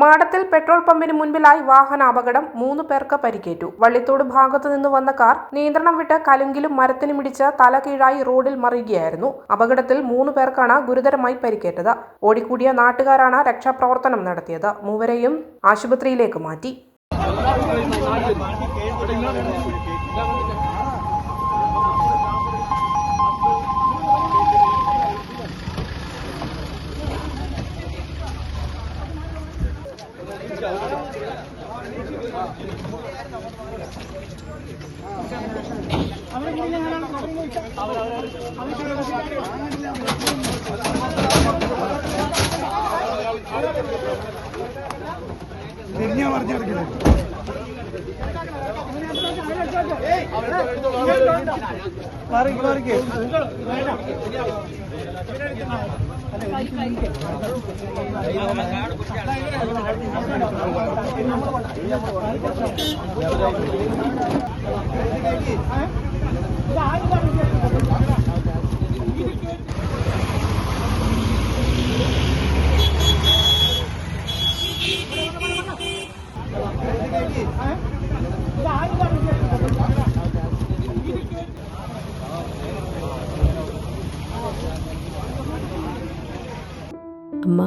മാടത്തിൽ petrol പമ്പിന് മുൻപിലായി വാഹന അപകടം മൂന്ന് പേർക്ക് പരിക്കേറ്റു. വള്ളിത്തോട് ഭാഗത്തു നിന്ന് വന്ന കാർ നിയന്ത്രണം വിട്ട് കലുങ്കിലും മരത്തിനും ഇടിച്ച് തല കീഴായി റോഡിൽ മറിയുകയായിരുന്നു. അപകടത്തിൽ മൂന്ന് പേർക്കാണ് ഗുരുതരമായി പരിക്കേറ്റത്. ഓടിക്കൂടിയ നാട്ടുകാരാണ് രക്ഷാപ്രവർത്തനം നടത്തിയത്. മൂവരെയും ആശുപത്രിയിലേക്ക് മാറ്റി. തിരിഞ്ഞാ പറഞ്ഞെടുക്കണേ മാറി. മാറിക്കേ அம்மா